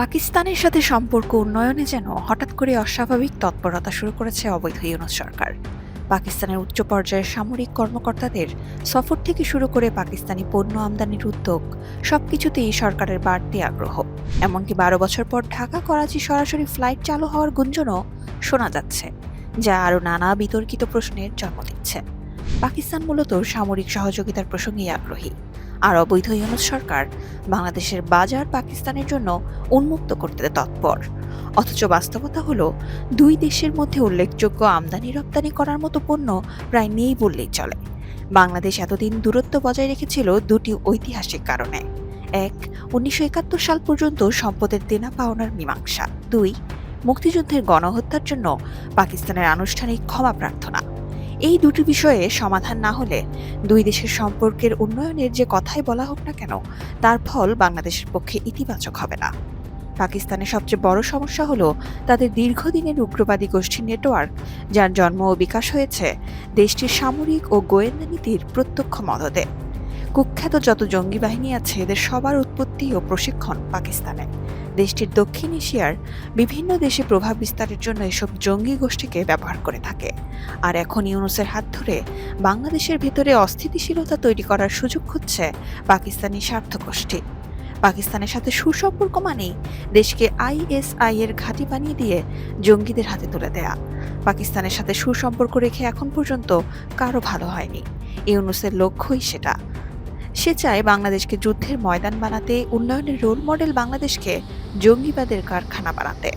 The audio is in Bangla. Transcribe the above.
পাকিস্তানের সাথে সম্পর্ক উন্নয়নে যেন হঠাৎ করে অস্বাভাবিক তৎপরতা শুরু করেছে অবৈধ ইউনুস সরকার। পাকিস্তানের উচ্চ পর্যায়ের সামরিক কর্মকর্তাদের সফর থেকে শুরু করে পাকিস্তানি পণ্য আমদানির উদ্যোগ, সবকিছুতেই সরকারের বাড়তি আগ্রহ। এমনকি বারো বছর পর ঢাকা করাচি সরাসরি ফ্লাইট চালু হওয়ার গুঞ্জনও শোনা যাচ্ছে, যা আরও নানা বিতর্কিত প্রশ্নের জন্ম দিচ্ছে। পাকিস্তান মূলত সামরিক সহযোগিতার প্রসঙ্গেই আগ্রহী। আর অবৈধ ইউনুস সরকার বাংলাদেশের বাজার পাকিস্তানের জন্য উন্মুক্ত করতে তৎপর। অথচ বাস্তবতা হলো, দুই দেশের মধ্যে উল্লেখযোগ্য আমদানি রপ্তানি করার মতো পণ্য প্রায় নেই বললেই চলে। বাংলাদেশ এতদিন দূরত্ব বজায় রেখেছিল দুটি ঐতিহাসিক কারণে। এক, উনিশশো একাত্তর সাল পর্যন্ত সম্পদের দেনা পাওনার মীমাংসা। দুই, মুক্তিযুদ্ধের গণহত্যার জন্য পাকিস্তানের আনুষ্ঠানিক ক্ষমা প্রার্থনা। এই দুটি বিষয়ে সমাধান না হলে দুই দেশের সম্পর্কের উন্নয়নের যে কথাই বলা হোক না কেন, তার ফল বাংলাদেশের পক্ষে ইতিবাচক হবে না। পাকিস্তানের সবচেয়ে বড় সমস্যা হলো তাদের দীর্ঘদিনের উগ্রবাদী গোষ্ঠী নেটওয়ার্ক যার জন্ম ও বিকাশ হয়েছে দেশটির সামরিক ও গোয়েন্দা নীতির প্রত্যক্ষ মদদে। কুখ্যাত যত জঙ্গি বাহিনী আছে, এদের সবার উৎপত্তি ও প্রশিক্ষণ পাকিস্তানে। দেশটির দক্ষিণ এশিয়ার বিভিন্ন দেশে প্রভাব বিস্তারের জন্য এসব জঙ্গি গোষ্ঠীকে ব্যবহার করে থাকে। আর এখন ইউনুসের হাত ধরে বাংলাদেশের ভেতরে অস্থিতিশীলতা তৈরি করার সুযোগ খুঁজছে পাকিস্তানি স্বার্থ গোষ্ঠী। পাকিস্তানের সাথে সুসম্পর্ক মানেই দেশকে আইএসআই এর ঘাঁটি বানিয়ে দিয়ে জঙ্গিদের হাতে তুলে দেয়া। পাকিস্তানের সাথে সুসম্পর্ক রেখে এখন পর্যন্ত কারও ভালো হয়নি। ইউনুসের লক্ষ্যই সেটা। সে চায় বাংলাদেশকে যুদ্ধের ময়দান বানাতে উন্নয়নের রোল মডেল বাংলাদেশকে জঙ্গিবাদের কারখানা বানাতে।